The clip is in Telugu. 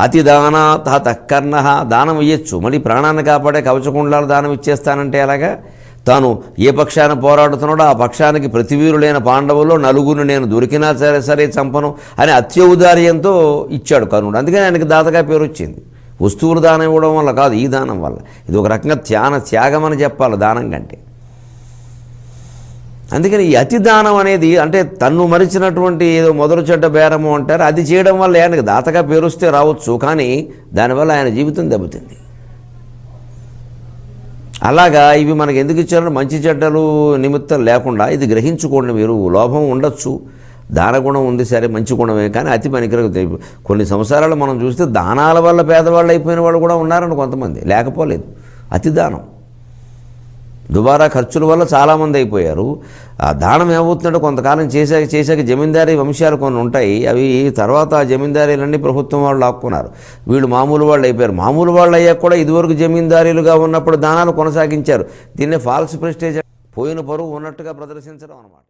అతి దాన తక్కర్ణ దానం ఇయ్యచ్చు. మళ్ళీ ప్రాణాన్ని కాపాడే కవచకుండాలు దానం ఇచ్చేస్తానంటే ఎలాగా? తాను ఏ పక్షాన పోరాడుతున్నాడో ఆ పక్షానికి ప్రతివీరులైన పాండవుల్లో నలుగురిని నేను దొరికినా సరే సరే చంపను అని అత్యౌదార్యంతో ఇచ్చాడు కర్ణుడు. అందుకని ఆయనకి దాతగా పేరు వచ్చింది. వస్తువులు దానం ఇవ్వడం వల్ల కాదు ఈ దానం వల్ల. ఇది ఒక రకంగా త్యాన త్యాగం అని చెప్పాలి దానం కంటే. అందుకని ఈ అతిదానం అనేది అంటే తన్ను మరిచినటువంటి ఏదో మొదలు చెడ్డ బేరము అంటారు. అది చేయడం వల్ల ఆయనకు దాతగా పేరు వస్తే రావచ్చు. కానీ దానివల్ల ఆయన జీవితం దెబ్బతింది. అలాగా ఇవి మనకు ఎందుకు ఇచ్చారంటే మంచి చెడ్డలు నిమిత్తం లేకుండా ఇది గ్రహించుకోండి మీరు. లోభం ఉండొచ్చు. దానగుణం ఉంది సరే మంచి గుణమే. కానీ అతి పనికిరకు కొన్ని సంవత్సరాలు మనం చూస్తే దానాల వల్ల పేదవాళ్ళు అయిపోయిన వాళ్ళు కూడా ఉన్నారని కొంతమంది. లేకపోలేదు. అతి దానం దుబారా ఖర్చుల వల్ల చాలామంది అయిపోయారు. ఆ దానం ఏమవుతుందంటే కొంతకాలం చేశాక చేశాక జమీందారీ వంశాలు కొన్ని ఉంటాయి. అవి తర్వాత ఆ జమీందారీలన్నీ ప్రభుత్వం వాళ్ళు లాక్కున్నారు. వీళ్ళు మామూలు వాళ్ళు అయిపోయారు. మామూలు వాళ్ళు అయ్యాక కూడా ఇదివరకు జమీందారీలుగా ఉన్నప్పుడు దానాలు కొనసాగించారు. దీన్నే ఫాల్స్ ప్రెస్టేజ్ పోయిన పరువు ఉన్నట్టుగా ప్రదర్శించడం అనమాట